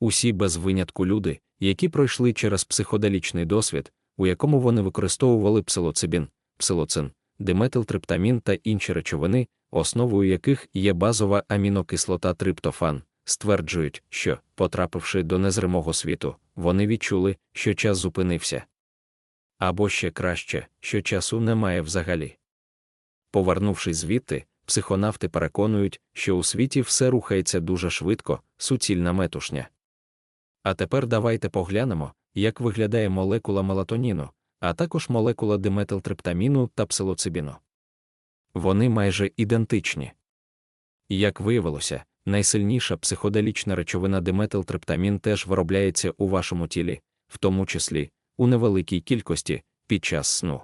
Усі без винятку люди, які пройшли через психоделічний досвід, у якому вони використовували псилоцибін, псилоцин, диметилтриптамін та інші речовини, основою яких є базова амінокислота триптофан, стверджують, що, потрапивши до незримого світу, вони відчули, що час зупинився. Або ще краще, що часу немає взагалі. Повернувшись звідти, психонавти переконують, що у світі все рухається дуже швидко, суцільна метушня. А тепер давайте поглянемо, як виглядає молекула мелатоніну, а також молекула диметилтриптаміну та псилоцибіну. Вони майже ідентичні. Як виявилося, найсильніша психоделічна речовина диметилтриптамін теж виробляється у вашому тілі, в тому числі у невеликій кількості під час сну.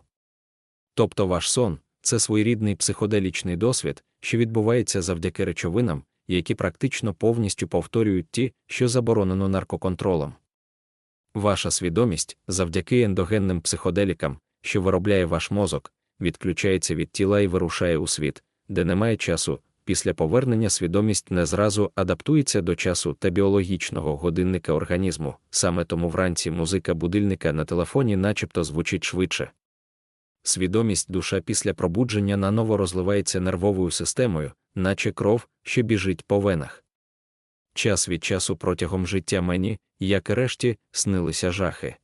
Тобто ваш сон це своєрідний психоделічний досвід, що відбувається завдяки речовинам, які практично повністю повторюють ті, що заборонено наркоконтролем. Ваша свідомість, завдяки ендогенним психоделікам, що виробляє ваш мозок, відключається від тіла і вирушає у світ, де немає часу. Після повернення свідомість не зразу адаптується до часу та біологічного годинника організму, саме тому вранці музика будильника на телефоні начебто звучить швидше. Свідомість душа після пробудження наново розливається нервовою системою, наче кров, що біжить по венах. Час від часу протягом життя мені, як і решті, снилися жахи.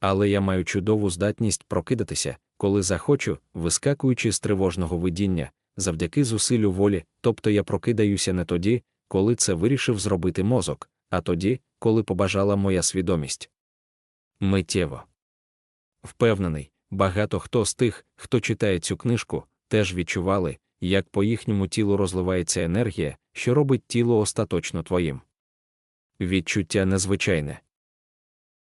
Але я маю чудову здатність прокидатися, коли захочу, вискакуючи з тривожного видіння, завдяки зусиллю волі, тобто я прокидаюся не тоді, коли це вирішив зробити мозок, а тоді, коли побажала моя свідомість. Миттєво. Впевнений, багато хто з тих, хто читає цю книжку, теж відчували, як по їхньому тілу розливається енергія, що робить тіло остаточно твоїм. Відчуття незвичайне.